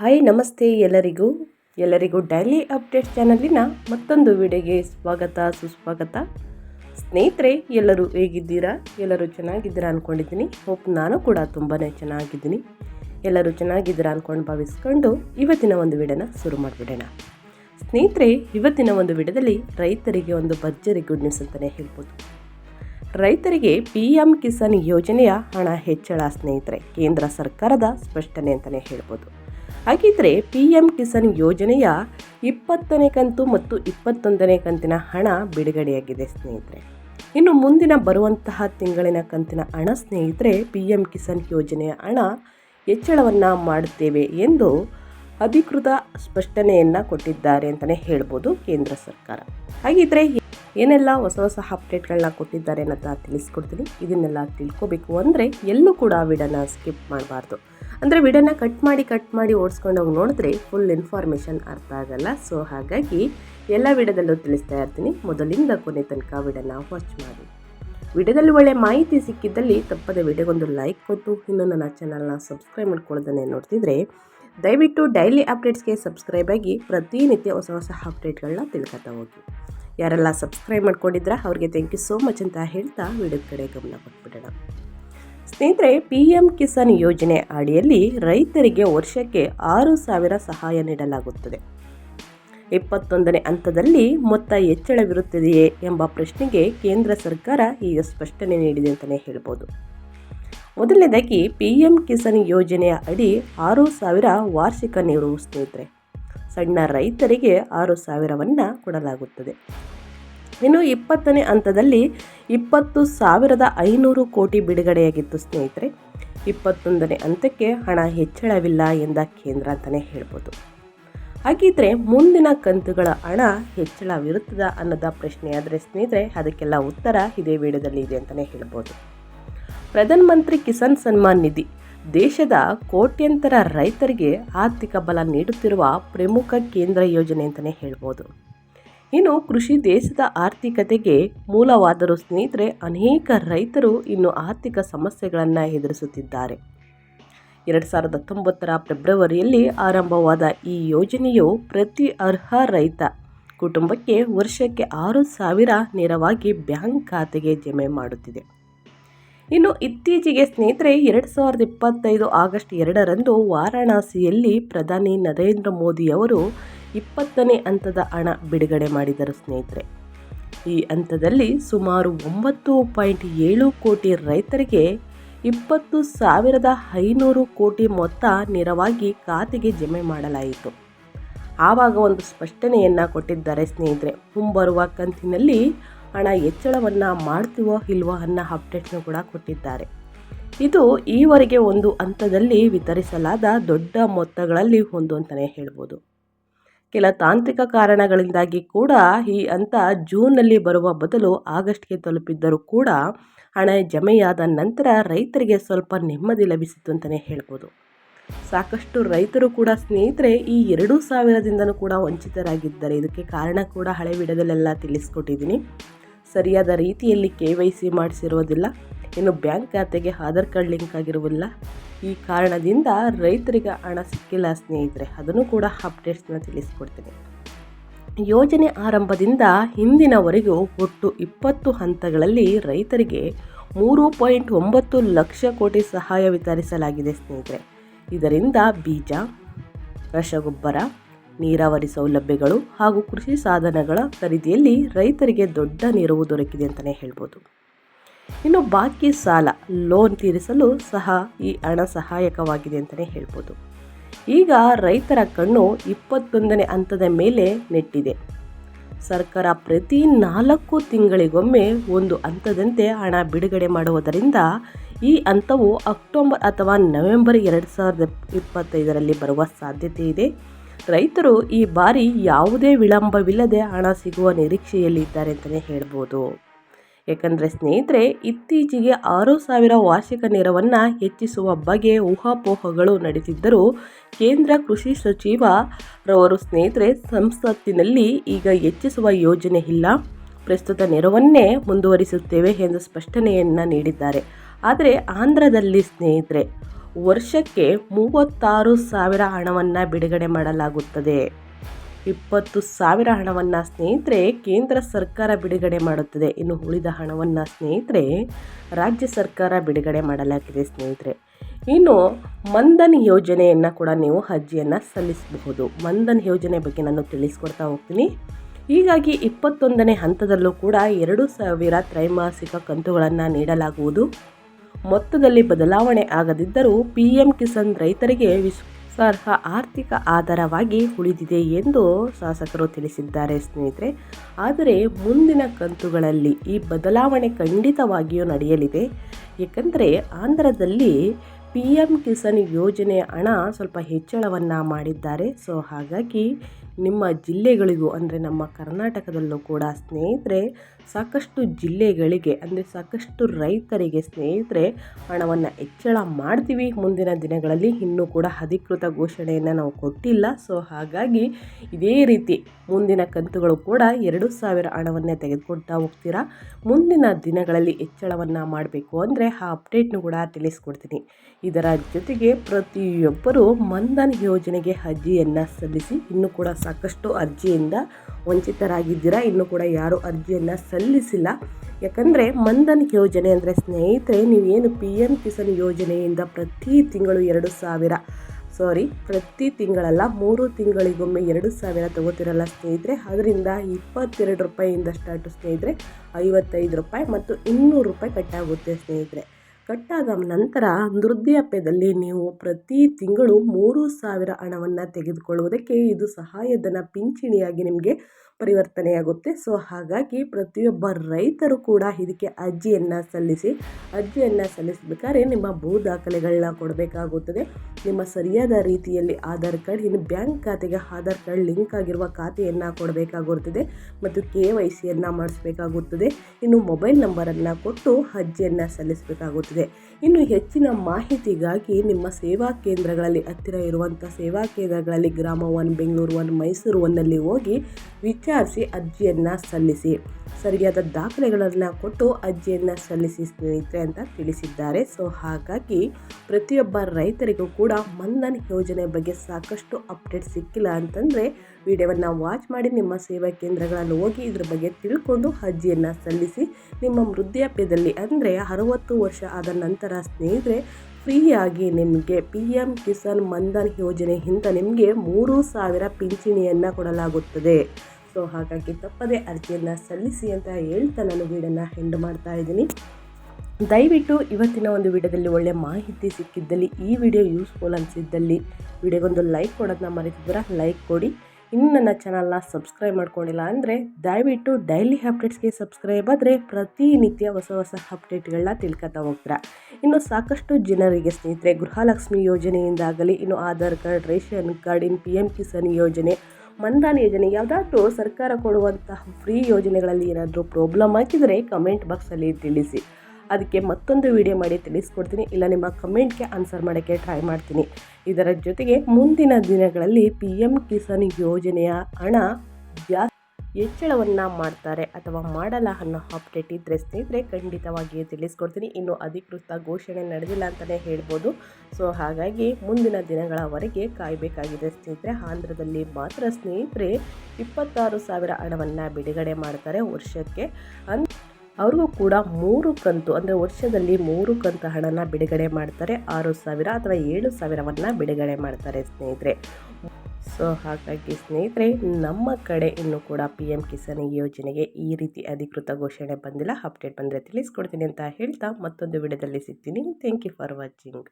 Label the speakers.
Speaker 1: Hi, ನಮಸ್ತೆ ಎಲ್ಲರಿಗೂ. ಎಲ್ಲರಿಗೂ ಡೈಲಿ ಅಪ್ಡೇಟ್ ಚಾನಲಿನ ಮತ್ತೊಂದು ವಿಡಿಯೋಗೆ ಸ್ವಾಗತ, ಸುಸ್ವಾಗತ. ಸ್ನೇಹಿತರೆ, ಎಲ್ಲರೂ ಹೇಗಿದ್ದೀರಾ? ಎಲ್ಲರೂ ಚೆನ್ನಾಗಿದ್ದೀರಾ ಅಂದ್ಕೊಂಡಿದ್ದೀನಿ ಹೋಪ್ ನಾನು ಕೂಡ ತುಂಬಾ ಚೆನ್ನಾಗಿದ್ದೀನಿ. ಎಲ್ಲರೂ ಚೆನ್ನಾಗಿದ್ದೀರಾ ಅಂದ್ಕೊಂಡು ಭಾವಿಸ್ಕೊಂಡು ಇವತ್ತಿನ ಒಂದು ವಿಡಿಯೋನ ಶುರು ಮಾಡಿಬಿಡೋಣ. ಸ್ನೇಹಿತರೆ, ಇವತ್ತಿನ ಒಂದು ವಿಡಿಯೋದಲ್ಲಿ ರೈತರಿಗೆ ಒಂದು ಭರ್ಜರಿ ಗುಡ್ ನ್ಯೂಸ್ ಅಂತಲೇ ಹೇಳ್ಬೋದು. ರೈತರಿಗೆ ಪಿ ಎಂ ಕಿಸಾನ್ ಯೋಜನೆಯ ಹಣ ಹೆಚ್ಚಳ ಸ್ನೇಹಿತರೆ, ಕೇಂದ್ರ ಸರ್ಕಾರದ ಸ್ಪಷ್ಟನೆ ಅಂತಲೇ ಹೇಳ್ಬೋದು. ಹಾಗಿದ್ರೆ ಪಿ ಎಂ ಕಿಸಾನ್ ಯೋಜನೆಯ ಇಪ್ಪತ್ತನೇ ಕಂತು ಮತ್ತು ಇಪ್ಪತ್ತೊಂದನೇ ಕಂತಿನ ಹಣ ಬಿಡುಗಡೆಯಾಗಿದೆ, ಸ್ನೇಹಿತರೆ. ಇನ್ನು ಮುಂದಿನ ಬರುವಂತಹ ತಿಂಗಳಿನ ಕಂತಿನ ಹಣ, ಸ್ನೇಹಿತರೆ ಪಿ ಎಂ ಕಿಸಾನ್ ಯೋಜನೆಯ ಹಣ ಹೆಚ್ಚಳವನ್ನು ಮಾಡುತ್ತೇವೆ ಎಂದು ಅಧಿಕೃತ ಸ್ಪಷ್ಟನೆಯನ್ನು ಕೊಟ್ಟಿದ್ದಾರೆ ಅಂತಲೇ ಹೇಳ್ಬೋದು ಕೇಂದ್ರ ಸರ್ಕಾರ. ಹಾಗಿದ್ರೆ ಏನೆಲ್ಲ ಹೊಸ ಹೊಸ ಅಪ್ಡೇಟ್ಗಳನ್ನ ಕೊಟ್ಟಿದ್ದಾರೆ ಅನ್ನೋದನ್ನ ತಿಳಿಸ್ಕೊಡ್ತೀನಿ. ಇದನ್ನೆಲ್ಲ ತಿಳ್ಕೊಬೇಕು ಅಂದರೆ ಎಲ್ಲೂ ಕೂಡ ವಿಡನ್ನು ಸ್ಕಿಪ್ ಮಾಡಬಾರ್ದು. ಅಂದರೆ ವಿಡಿಯೋನ ಕಟ್ ಮಾಡಿ ಕಟ್ ಮಾಡಿ ಓಡಿಸ್ಕೊಂಡು ಹೋಗಿ ನೋಡಿದ್ರೆ ಫುಲ್ ಇನ್ಫಾರ್ಮೇಷನ್ ಅರ್ಥ ಆಗಲ್ಲ. ಸೊ ಹಾಗಾಗಿ ಎಲ್ಲ ವಿಡಿಯೋದಲ್ಲೂ ತಿಳಿಸ್ತಾ ಇರ್ತೀನಿ. ಮೊದಲಿಂದ ಕೊನೆ ತನಕ ವಿಡಿಯೋನ ವಾಚ್ ಮಾಡಿ. ವಿಡಿಯೋದಲ್ಲಿ ಒಳ್ಳೆ ಮಾಹಿತಿ ಸಿಕ್ಕಿದ್ದಲ್ಲಿ ತಪ್ಪದೆ ವಿಡಿಯೋಗೊಂದು ಲೈಕ್ ಕೊಟ್ಟು ಇನ್ನು ನನ್ನ ಚಾನಲ್ನ ಸಬ್ಸ್ಕ್ರೈಬ್ ಮಾಡ್ಕೊಳ್ಳೋದನ್ನೇ ನೋಡ್ತಿದ್ರೆ ದಯವಿಟ್ಟು ಡೈಲಿ ಅಪ್ಡೇಟ್ಸ್ಗೆ ಸಬ್ಸ್ಕ್ರೈಬ್ ಆಗಿ ಪ್ರತಿನಿತ್ಯ ಹೊಸ ಹೊಸ ಅಪ್ಡೇಟ್ಗಳನ್ನ ತಿಳ್ಕೊತಾ ಹೋಗಿ. ಯಾರೆಲ್ಲ ಸಬ್ಸ್ಕ್ರೈಬ್ ಮಾಡ್ಕೊಂಡಿದ್ರೆ ಅವ್ರಿಗೆ ಥ್ಯಾಂಕ್ ಯು ಸೋ ಮಚ್ ಅಂತ ಹೇಳ್ತಾ ವಿಡಿಯೋ ಕಡೆ ಗಮನ ಕೊಟ್ಬಿಡೋಣ. ಸ್ನೇಹಿತರೆ ಪಿ ಎಂ ಕಿಸಾನ್ ಯೋಜನೆ ಅಡಿಯಲ್ಲಿ ರೈತರಿಗೆ ವರ್ಷಕ್ಕೆ ಆರು ಸಾವಿರ ಸಹಾಯ ನೀಡಲಾಗುತ್ತದೆ. ಇಪ್ಪತ್ತೊಂದನೇ ಹಂತದಲ್ಲಿ ಮೊತ್ತ ಹೆಚ್ಚಳವಿರುತ್ತದೆಯೇ ಎಂಬ ಪ್ರಶ್ನೆಗೆ ಕೇಂದ್ರ ಸರ್ಕಾರ ಈಗ ಸ್ಪಷ್ಟನೆ ನೀಡಿದೆ ಅಂತಲೇ ಹೇಳ್ಬೋದು. ಮೊದಲನೇದಾಗಿ ಪಿ ಎಂ ಕಿಸಾನ್ ಯೋಜನೆಯ ಅಡಿ ಆರು ಸಾವಿರ ವಾರ್ಷಿಕ ನೆರವು ಸ್ನೇಹಿತರೆ. ಸಣ್ಣ ರೈತರಿಗೆ ಆರು ಸಾವಿರವನ್ನು ಕೊಡಲಾಗುತ್ತದೆ. ಇನ್ನು ಇಪ್ಪತ್ತನೇ ಹಂತದಲ್ಲಿ ಇಪ್ಪತ್ತು ಸಾವಿರದ ಐನೂರು ಕೋಟಿ ಬಿಡುಗಡೆಯಾಗಿತ್ತು ಸ್ನೇಹಿತರೆ. ಇಪ್ಪತ್ತೊಂದನೇ ಹಂತಕ್ಕೆ ಹಣ ಹೆಚ್ಚಳವಿಲ್ಲ ಎಂದ ಕೇಂದ್ರ ಅಂತಲೇ ಹೇಳ್ಬೋದು. ಹಾಗಿದ್ರೆ ಮುಂದಿನ ಕಂತುಗಳ ಹಣ ಹೆಚ್ಚಳವಿರುತ್ತದ ಅನ್ನೋದ ಪ್ರಶ್ನೆ ಆದರೆ ಸ್ನೇಹಿತರೆ, ಅದಕ್ಕೆಲ್ಲ ಉತ್ತರ ಇದೇ ವೇಳೆದಲ್ಲಿ ಇದೆ ಅಂತಲೇ ಹೇಳ್ಬೋದು. ಪ್ರಧಾನಮಂತ್ರಿ ಕಿಸಾನ್ ಸನ್ಮಾನ್ ನಿಧಿ ದೇಶದ ಕೋಟ್ಯಂತರ ರೈತರಿಗೆ ಆರ್ಥಿಕ ಬಲ ನೀಡುತ್ತಿರುವ ಪ್ರಮುಖ ಕೇಂದ್ರ ಯೋಜನೆ ಅಂತಲೇ ಹೇಳ್ಬೋದು. ಇನ್ನು ಕೃಷಿ ದೇಶದ ಆರ್ಥಿಕತೆಗೆ ಮೂಲವಾದರೂ ಸ್ನೇಹಿತರೆ, ಅನೇಕ ರೈತರು ಇನ್ನು ಆರ್ಥಿಕ ಸಮಸ್ಯೆಗಳನ್ನು ಎದುರಿಸುತ್ತಿದ್ದಾರೆ. ಎರಡು ಸಾವಿರದ ಹತ್ತೊಂಬತ್ತರ ಫೆಬ್ರವರಿಯಲ್ಲಿ ಆರಂಭವಾದ ಈ ಯೋಜನೆಯು ಪ್ರತಿ ಅರ್ಹ ರೈತ ಕುಟುಂಬಕ್ಕೆ ವರ್ಷಕ್ಕೆ ಆರು ಸಾವಿರ ನೇರವಾಗಿ ಬ್ಯಾಂಕ್ ಖಾತೆಗೆ ಜಮೆ ಮಾಡುತ್ತಿದೆ. ಇನ್ನು ಇತ್ತೀಚೆಗೆ ಸ್ನೇಹಿತರೆ, ಎರಡು ಸಾವಿರದ ಇಪ್ಪತ್ತೈದು ಆಗಸ್ಟ್ ಎರಡರಂದು ವಾರಾಣಸಿಯಲ್ಲಿ ಪ್ರಧಾನಿ ನರೇಂದ್ರ ಮೋದಿಯವರು ಇಪ್ಪತ್ತನೇ ಹಂತದ ಹಣ ಬಿಡುಗಡೆ ಮಾಡಿದರು ಸ್ನೇಹಿತರೆ. ಈ ಹಂತದಲ್ಲಿ ಸುಮಾರು ಒಂಬತ್ತು ಪಾಯಿಂಟ್ ಏಳು ಕೋಟಿ ರೈತರಿಗೆ ಇಪ್ಪತ್ತು ಸಾವಿರದ ಐನೂರು ಕೋಟಿ ಮೊತ್ತ ನೇರವಾಗಿ ಖಾತೆಗೆ ಜಮೆ ಮಾಡಲಾಯಿತು. ಆವಾಗ ಒಂದು ಸ್ಪಷ್ಟನೆಯನ್ನು ಕೊಟ್ಟಿದ್ದಾರೆ ಸ್ನೇಹಿತರೆ. ಮುಂಬರುವ ಕಂತಿನಲ್ಲಿ ಹಣ ಹೆಚ್ಚಳವನ್ನು ಮಾಡ್ತೀವೋ ಇಲ್ವೋ ಅನ್ನೋ ಅಪ್ಡೇಟ್ನೂ ಕೂಡ ಕೊಟ್ಟಿದ್ದಾರೆ. ಇದು ಈವರೆಗೆ ಒಂದು ಹಂತದಲ್ಲಿ ವಿತರಿಸಲಾದ ದೊಡ್ಡ ಮೊತ್ತಗಳಲ್ಲಿ ಒಂದು ಅಂತಲೇ ಹೇಳ್ಬೋದು. ಕೆಲ ತಾಂತ್ರಿಕ ಕಾರಣಗಳಿಂದಾಗಿ ಕೂಡ ಈ ಹಂತ ಜೂನ್ನಲ್ಲಿ ಬರುವ ಬದಲು ಆಗಸ್ಟ್ಗೆ ತಲುಪಿದ್ದರೂ ಕೂಡ ಹಣ ಜಮೆಯಾದ ನಂತರ ರೈತರಿಗೆ ಸ್ವಲ್ಪ ನೆಮ್ಮದಿ ಲಭಿಸಿತು ಅಂತಲೇ ಹೇಳ್ಬೋದು. ಸಾಕಷ್ಟು ರೈತರು ಕೂಡ ಸ್ನೇಹಿತರೆ ಈ ಎರಡು ಸಾವಿರದಿಂದನೂ ಕೂಡ ವಂಚಿತರಾಗಿದ್ದಾರೆ. ಇದಕ್ಕೆ ಕಾರಣ ಕೂಡ ಹಳೆ ವಿಡದಲ್ಲೆಲ್ಲ ತಿಳಿಸ್ಕೊಟ್ಟಿದ್ದೀನಿ. ಸರಿಯಾದ ರೀತಿಯಲ್ಲಿ ಕೆ ವೈ ಸಿ ಮಾಡಿಸಿರೋದಿಲ್ಲ. ಇನ್ನು ಬ್ಯಾಂಕ್ ಖಾತೆಗೆ ಆಧಾರ್ ಕಾರ್ಡ್ ಲಿಂಕ್ ಆಗಿರುವುದಿಲ್ಲ. ಈ ಕಾರಣದಿಂದ ರೈತರಿಗೆ ಹಣ ಸಿಕ್ಕಿಲ್ಲ ಸ್ನೇಹಿತರೆ. ಅದನ್ನು ಕೂಡ ಅಪ್ಡೇಟ್ಸ್ನ ತಿಳಿಸ್ಕೊಡ್ತೀನಿ. ಯೋಜನೆ ಆರಂಭದಿಂದ ಹಿಂದಿನವರೆಗೂ ಒಟ್ಟು ಇಪ್ಪತ್ತು ಹಂತಗಳಲ್ಲಿ ರೈತರಿಗೆ ಮೂರು ಪಾಯಿಂಟ್ ಒಂಬತ್ತು ಲಕ್ಷ ಕೋಟಿ ಸಹಾಯ ವಿತರಿಸಲಾಗಿದೆ ಸ್ನೇಹಿತರೆ. ಇದರಿಂದ ಬೀಜ, ರಸಗೊಬ್ಬರ, ನೀರಾವರಿ ಸೌಲಭ್ಯಗಳು ಹಾಗೂ ಕೃಷಿ ಸಾಧನಗಳ ಖರೀದಿಯಲ್ಲಿ ರೈತರಿಗೆ ದೊಡ್ಡ ನೆರವು ದೊರಕಿದೆ ಅಂತಲೇ ಹೇಳ್ಬೋದು. ಇನ್ನು ಬಾಕಿ ಸಾಲ, ಲೋನ್ ತೀರಿಸಲು ಸಹ ಈ ಹಣ ಸಹಾಯಕವಾಗಿದೆ ಅಂತಲೇ ಹೇಳ್ಬೋದು. ಈಗ ರೈತರ ಕಣ್ಣು ಇಪ್ಪತ್ತೊಂದನೇ ಹಂತದ ಮೇಲೆ ನೆಟ್ಟಿದೆ. ಸರ್ಕಾರ ಪ್ರತಿ ನಾಲ್ಕು ತಿಂಗಳಿಗೊಮ್ಮೆ ಒಂದು ಹಂತದಂತೆ ಹಣ ಬಿಡುಗಡೆ ಮಾಡುವುದರಿಂದ ಈ ಹಂತವು ಅಕ್ಟೋಬರ್ ಅಥವಾ ನವೆಂಬರ್ ಎರಡು ಸಾವಿರದ ಇಪ್ಪತ್ತೈದರಲ್ಲಿ ಬರುವ ಸಾಧ್ಯತೆ ಇದೆ. ರೈತರು ಈ ಬಾರಿ ಯಾವುದೇ ವಿಳಂಬವಿಲ್ಲದೆ ಹಣ ಸಿಗುವ ನಿರೀಕ್ಷೆಯಲ್ಲಿದ್ದಾರೆ ಅಂತಲೇ ಹೇಳ್ಬೋದು. ಏಕೆಂದರೆ ಸ್ನೇಹಿತರೆ, ಇತ್ತೀಚೆಗೆ ಆರು ಸಾವಿರ ವಾರ್ಷಿಕ ನೆರವನ್ನು ಹೆಚ್ಚಿಸುವ ಬಗ್ಗೆ ಊಹಾಪೋಹಗಳು ನಡೆಸಿದ್ದರೂ, ಕೇಂದ್ರ ಕೃಷಿ ಸಚಿವರವರು ಸ್ನೇಹಿತರೆ, ಸಂಸತ್ತಿನಲ್ಲಿ ಈಗ ಹೆಚ್ಚಿಸುವ ಯೋಜನೆ ಇಲ್ಲ. ಪ್ರಸ್ತುತ ನೆರವನ್ನೇ ಮುಂದುವರಿಸುತ್ತೇವೆ ಎಂದು ಸ್ಪಷ್ಟನೆಯನ್ನು ನೀಡಿದ್ದಾರೆ. ಆದರೆ ಆಂಧ್ರದಲ್ಲಿ ಸ್ನೇಹಿತರೆ, ವರ್ಷಕ್ಕೆ ಮೂವತ್ತಾರು ಸಾವಿರ ಹಣವನ್ನು ಬಿಡುಗಡೆ ಮಾಡಲಾಗುತ್ತದೆ. ಇಪ್ಪತ್ತು ಸಾವಿರ ಹಣವನ್ನು ಸ್ನೇಹಿತರೆ ಕೇಂದ್ರ ಸರ್ಕಾರ ಬಿಡುಗಡೆ ಮಾಡುತ್ತದೆ. ಇನ್ನು ಉಳಿದ ಹಣವನ್ನು ಸ್ನೇಹಿತರೆ ರಾಜ್ಯ ಸರ್ಕಾರ ಬಿಡುಗಡೆ ಮಾಡಲಾಗಿದೆ ಸ್ನೇಹಿತರೆ. ಇನ್ನು ಮಂದನ್ ಯೋಜನೆಯನ್ನು ಕೂಡ ನೀವು ಅರ್ಜಿಯನ್ನು ಸಲ್ಲಿಸಬಹುದು. ಮಂದನ್ ಯೋಜನೆ ಬಗ್ಗೆ ನಾನು ತಿಳಿಸ್ಕೊಡ್ತಾ ಹೋಗ್ತೀನಿ. ಹೀಗಾಗಿ ಇಪ್ಪತ್ತೊಂದನೇ ಹಂತದಲ್ಲೂ ಕೂಡ ಎರಡು ಸಾವಿರ ತ್ರೈಮಾಸಿಕ ಕಂತುಗಳನ್ನು ನೀಡಲಾಗುವುದು. ಮೊತ್ತದಲ್ಲಿ ಬದಲಾವಣೆ ಆಗದಿದ್ದರೂ ಪಿ ಎಂ ಕಿಸಾನ್ ರೈತರಿಗೆ ವಿಶ್ವಾಸಾರ್ಹ ಆರ್ಥಿಕ ಆಧಾರವಾಗಿ ಉಳಿದಿದೆ ಎಂದು ಶಾಸಕರು ತಿಳಿಸಿದ್ದಾರೆ ಸ್ನೇಹಿತರೆ. ಆದರೆ ಮುಂದಿನ ಕಂತುಗಳಲ್ಲಿ ಈ ಬದಲಾವಣೆ ಖಂಡಿತವಾಗಿಯೂ ನಡೆಯಲಿದೆ. ಏಕೆಂದರೆ ಆಂಧ್ರದಲ್ಲಿ ಪಿ ಎಂ ಕಿಸಾನ್ ಯೋಜನೆ ಹಣ ಸ್ವಲ್ಪ ಹೆಚ್ಚಳವನ್ನು ಮಾಡಿದ್ದಾರೆ. ಸೊ ಹಾಗಾಗಿ ನಿಮ್ಮ ಜಿಲ್ಲೆಗಳಿಗೂ, ಅಂದರೆ ನಮ್ಮ ಕರ್ನಾಟಕದಲ್ಲೂ ಕೂಡ ಸ್ನೇಹಿತರೆ, ಸಾಕಷ್ಟು ಜಿಲ್ಲೆಗಳಿಗೆ, ಅಂದರೆ ಸಾಕಷ್ಟು ರೈತರಿಗೆ ಸ್ನೇಹಿತರೆ, ಹಣವನ್ನು ಹೆಚ್ಚಳ ಮಾಡ್ತೀವಿ ಮುಂದಿನ ದಿನಗಳಲ್ಲಿ. ಇನ್ನೂ ಕೂಡ ಅಧಿಕೃತ ಘೋಷಣೆಯನ್ನು ನಾವು ಕೊಟ್ಟಿಲ್ಲ. ಸೊ ಹಾಗಾಗಿ ಇದೇ ರೀತಿ ಮುಂದಿನ ಕಂತುಗಳು ಕೂಡ ಎರಡು ಸಾವಿರ ಹಣವನ್ನೇ ತೆಗೆದುಕೊಳ್ತಾ ಹೋಗ್ತೀರಾ? ಮುಂದಿನ ದಿನಗಳಲ್ಲಿ ಹೆಚ್ಚಳವನ್ನು ಮಾಡಬೇಕು ಅಂದರೆ ಆ ಅಪ್ಡೇಟ್ನು ಕೂಡ ತಿಳಿಸ್ಕೊಡ್ತೀನಿ. ಇದರ ಜೊತೆಗೆ ಪ್ರತಿಯೊಬ್ಬರು ಮಂದನ್ ಯೋಜನೆಗೆ ಅರ್ಜಿಯನ್ನು ಸಲ್ಲಿಸಿ, ಇನ್ನೂ ಕೂಡ ಸಾಕಷ್ಟು ಅರ್ಜಿಯಿಂದ ವಂಚಿತರಾಗಿದ್ದೀರಾ? ಇನ್ನೂ ಕೂಡ ಯಾರೂ ಅರ್ಜಿಯನ್ನು ಸಲ್ಲಿಸಿಲ್ಲ. ಯಾಕಂದರೆ ಮಂದನ್ ಯೋಜನೆ ಅಂದರೆ ಸ್ನೇಹಿತರೆ, ನೀವೇನು ಪಿ ಎಂ ಕಿಸಾನ್ ಯೋಜನೆಯಿಂದ ಪ್ರತಿ ತಿಂಗಳು ಎರಡು ಸಾವಿರ ಸಾರಿ ಪ್ರತಿ ತಿಂಗಳಲ್ಲ ಮೂರು ತಿಂಗಳಿಗೊಮ್ಮೆ ಎರಡು ಸಾವಿರ ತಗೋತಿರಲ್ಲ ಸ್ನೇಹಿತರೆ. ಅದರಿಂದ ಇಪ್ಪತ್ತೆರಡು ರೂಪಾಯಿಯಿಂದ ಸ್ಟಾರ್ಟು ಸ್ನೇಹಿತರೆ, ಐವತ್ತೈದು ರೂಪಾಯಿ ಮತ್ತು ಇನ್ನೂರು ರೂಪಾಯಿ ಕಟ್ಟಾಗುತ್ತೆ ಸ್ನೇಹಿತರೆ. ಕಟ್ಟಾದ ನಂತರ ವೃದ್ಧಾಪ್ಯದಲ್ಲಿ ನೀವು ಪ್ರತಿ ತಿಂಗಳು ಮೂರು ಸಾವಿರ ಹಣವನ್ನು ತೆಗೆದುಕೊಳ್ಳುವುದಕ್ಕೆ ಇದು ಸಹಾಯಧನ ಪಿಂಚಣಿಯಾಗಿ ನಿಮಗೆ ಪರಿವರ್ತನೆಯಾಗುತ್ತೆ. ಸೊ ಹಾಗಾಗಿ ಪ್ರತಿಯೊಬ್ಬ ರೈತರು ಕೂಡ ಇದಕ್ಕೆ ಅರ್ಜಿಯನ್ನು ಸಲ್ಲಿಸಿ, ಅರ್ಜಿಯನ್ನು ಸಲ್ಲಿಸಬೇಕಾದ್ರೆ ನಿಮ್ಮ ಭೂ ದಾಖಲೆಗಳನ್ನ ಕೊಡಬೇಕಾಗುತ್ತದೆ. ನಿಮ್ಮ ಸರಿಯಾದ ರೀತಿಯಲ್ಲಿ ಆಧಾರ್ ಕಾರ್ಡ್, ಇನ್ನು ಬ್ಯಾಂಕ್ ಖಾತೆಗೆ ಆಧಾರ್ ಕಾರ್ಡ್ ಲಿಂಕ್ ಆಗಿರುವ ಖಾತೆಯನ್ನು ಕೊಡಬೇಕಾಗುತ್ತದೆ ಮತ್ತು ಕೆ ವೈ ಸಿಯನ್ನು ಮಾಡಿಸಬೇಕಾಗುತ್ತದೆ. ಇನ್ನು ಮೊಬೈಲ್ ನಂಬರನ್ನು ಕೊಟ್ಟು ಅರ್ಜಿಯನ್ನು ಸಲ್ಲಿಸಬೇಕಾಗುತ್ತದೆ. ಇನ್ನು ಹೆಚ್ಚಿನ ಮಾಹಿತಿಗಾಗಿ ನಿಮ್ಮ ಸೇವಾ ಕೇಂದ್ರಗಳಲ್ಲಿ ಹತ್ತಿರ ಇರುವಂಥ ಸೇವಾ ಕೇಂದ್ರಗಳಲ್ಲಿ ಗ್ರಾಮ ಒನ್, ಬೆಂಗಳೂರು ಒನ್, ಮೈಸೂರು ಒನ್ನಲ್ಲಿ ಹೋಗಿ ವಿಚಾರಿಸಿ ಅರ್ಜಿಯನ್ನು ಸಲ್ಲಿಸಿ. ಸರಿಯಾದ ದಾಖಲೆಗಳನ್ನು ಕೊಟ್ಟು ಅರ್ಜಿಯನ್ನು ಸಲ್ಲಿಸಿ ಸ್ನೇಹಿತರೆ ಅಂತ ತಿಳಿಸಿದ್ದಾರೆ. ಸೊ, ಹಾಗಾಗಿ ಪ್ರತಿಯೊಬ್ಬ ರೈತರಿಗೂ ಕೂಡ ಮನ್ಧನ್ ಯೋಜನೆ ಬಗ್ಗೆ ಸಾಕಷ್ಟು ಅಪ್ಡೇಟ್ ಸಿಕ್ಕಿಲ್ಲ ಅಂತಂದರೆ ವಿಡಿಯೋವನ್ನು ವಾಚ್ ಮಾಡಿ ನಿಮ್ಮ ಸೇವಾ ಕೇಂದ್ರಗಳಲ್ಲಿ ಹೋಗಿ ಇದ್ರ ಬಗ್ಗೆ ತಿಳ್ಕೊಂಡು ಅರ್ಜಿಯನ್ನು ಸಲ್ಲಿಸಿ ನಿಮ್ಮ ವೃದ್ಧಾಪ್ಯದಲ್ಲಿ ಅಂದರೆ ಅರವತ್ತು ವರ್ಷ ಆದ ನಂತರ ಸ್ನೇಹಿತರೆ, ಫ್ರೀಯಾಗಿ ನಿಮಗೆ ಪಿ ಎಂ ಕಿಸಾನ್ ಮನ್ಧನ್ ಯೋಜನೆಯಿಂದ ನಿಮಗೆ ಮೂರು ಸಾವಿರ ಪಿಂಚಣಿಯನ್ನು ಕೊಡಲಾಗುತ್ತದೆ. ಸೊ, ಹಾಗಾಗಿ ತಪ್ಪದೇ ಅರ್ಜಿಯನ್ನು ಸಲ್ಲಿಸಿ ಅಂತ ಹೇಳ್ತಾ ನಾನು ವೀಡನ್ನು ಹೆಂಡ್ ಮಾಡ್ತಾ ಇದ್ದೀನಿ. ದಯವಿಟ್ಟು ಇವತ್ತಿನ ಒಂದು ವಿಡಿಯೋದಲ್ಲಿ ಒಳ್ಳೆ ಮಾಹಿತಿ ಸಿಕ್ಕಿದ್ದಲ್ಲಿ ಈ ವಿಡಿಯೋ ಯೂಸ್ಫುಲ್ ಅನಿಸಿದ್ದಲ್ಲಿ, ವಿಡಿಯೋಗೊಂದು ಲೈಕ್ ಕೊಡೋದನ್ನ ಮರೆತಿದ್ದೀರಾ ಲೈಕ್ ಕೊಡಿ. ಇನ್ನು ನನ್ನ ಚಾನಲ್ನ ಸಬ್ಸ್ಕ್ರೈಬ್ ಮಾಡ್ಕೊಂಡಿಲ್ಲ ಅಂದರೆ ದಯವಿಟ್ಟು ಡೈಲಿ ಅಪ್ಡೇಟ್ಸ್ಗೆ ಸಬ್ಸ್ಕ್ರೈಬ್ ಆದರೆ ಪ್ರತಿನಿತ್ಯ ಹೊಸ ಹೊಸ ಅಪ್ಡೇಟ್ಗಳನ್ನ ತಿಳ್ಕೊತಾ ಹೋಗ್ತೀರಾ. ಇನ್ನು ಸಾಕಷ್ಟು ಜನರಿಗೆ ಸ್ನೇಹಿತರೆ, ಗೃಹಲಕ್ಷ್ಮಿ ಯೋಜನೆಯಿಂದಾಗಲಿ, ಇನ್ನು ಆಧಾರ್ ಕಾರ್ಡ್, ರೇಷನ್ ಕಾರ್ಡ್, ಇನ್ನು ಪಿ ಎಂ ಕಿಸಾನ್ ಯೋಜನೆ, ಮನ್ದಾನ್ ಯೋಜನೆ, ಯಾವುದಾದ್ರೂ ಸರ್ಕಾರ ಕೊಡುವಂತಹ ಫ್ರೀ ಯೋಜನೆಗಳಲ್ಲಿ ಏನಾದರೂ ಪ್ರಾಬ್ಲಮ್ ಆಗಿದ್ದರೆ ಕಮೆಂಟ್ ಬಾಕ್ಸಲ್ಲಿ ತಿಳಿಸಿ. ಅದಕ್ಕೆ ಮತ್ತೊಂದು ವಿಡಿಯೋ ಮಾಡಿ ತಿಳಿಸ್ಕೊಡ್ತೀನಿ. ಇಲ್ಲ ನಿಮ್ಮ ಕಮೆಂಟ್ಗೆ ಆನ್ಸರ್ ಮಾಡೋಕ್ಕೆ ಟ್ರೈ ಮಾಡ್ತೀನಿ. ಇದರ ಜೊತೆಗೆ ಮುಂದಿನ ದಿನಗಳಲ್ಲಿ ಪಿ ಎಂ ಕಿಸಾನ್ ಯೋಜನೆಯ ಹಣ ಜಾಸ್ತಿ ಹೆಚ್ಚಳವನ್ನು ಮಾಡ್ತಾರೆ ಅಥವಾ ಮಾಡಲ್ಲ ಅನ್ನೋ ಅಪ್ಡೇಟ್ ಇದ್ದರೆ ಸ್ನೇಹಿತರೆ ಖಂಡಿತವಾಗಿಯೇ ತಿಳಿಸ್ಕೊಡ್ತೀನಿ. ಇನ್ನು ಅಧಿಕೃತ ಘೋಷಣೆ ನಡೆದಿಲ್ಲ ಅಂತಲೇ ಹೇಳ್ಬೋದು. ಸೊ ಹಾಗಾಗಿ ಮುಂದಿನ ದಿನಗಳವರೆಗೆ ಕಾಯಬೇಕಾಗಿದೆ ಸ್ನೇಹಿತರೆ. ಆಂಧ್ರದಲ್ಲಿ ಮಾತ್ರ ಸ್ನೇಹಿತರೆ ಇಪ್ಪತ್ತಾರು ಸಾವಿರ ಹಣವನ್ನು ಬಿಡುಗಡೆ ಮಾಡ್ತಾರೆ ವರ್ಷಕ್ಕೆ. ಅನ್ ಅವ್ರಿಗೂ ಕೂಡ ಮೂರು ಕಂತು, ಅಂದರೆ ವರ್ಷದಲ್ಲಿ ಮೂರು ಕಂತು ಹಣನ ಬಿಡುಗಡೆ ಮಾಡ್ತಾರೆ. ಆರು ಸಾವಿರ ಅಥವಾ ಏಳು ಸಾವಿರವನ್ನು ಬಿಡುಗಡೆ ಮಾಡ್ತಾರೆ ಸ್ನೇಹಿತರೆ. ಸೊ, ಹಾಗಾಗಿ ಸ್ನೇಹಿತರೆ, ನಮ್ಮ ಕಡೆ ಇನ್ನೂ ಕೂಡ ಪಿ ಎಂ ಕಿಸಾನ್ ಯೋಜನೆಗೆ ಈ ರೀತಿ ಅಧಿಕೃತ ಘೋಷಣೆ ಬಂದಿಲ್ಲ. ಅಪ್ಡೇಟ್ ಬಂದರೆ ತಿಳಿಸ್ಕೊಡ್ತೀನಿ ಅಂತ ಹೇಳ್ತಾ ಮತ್ತೊಂದು ವಿಡಿಯೋದಲ್ಲಿ ಸಿಗ್ತೀನಿ. Thank you for watching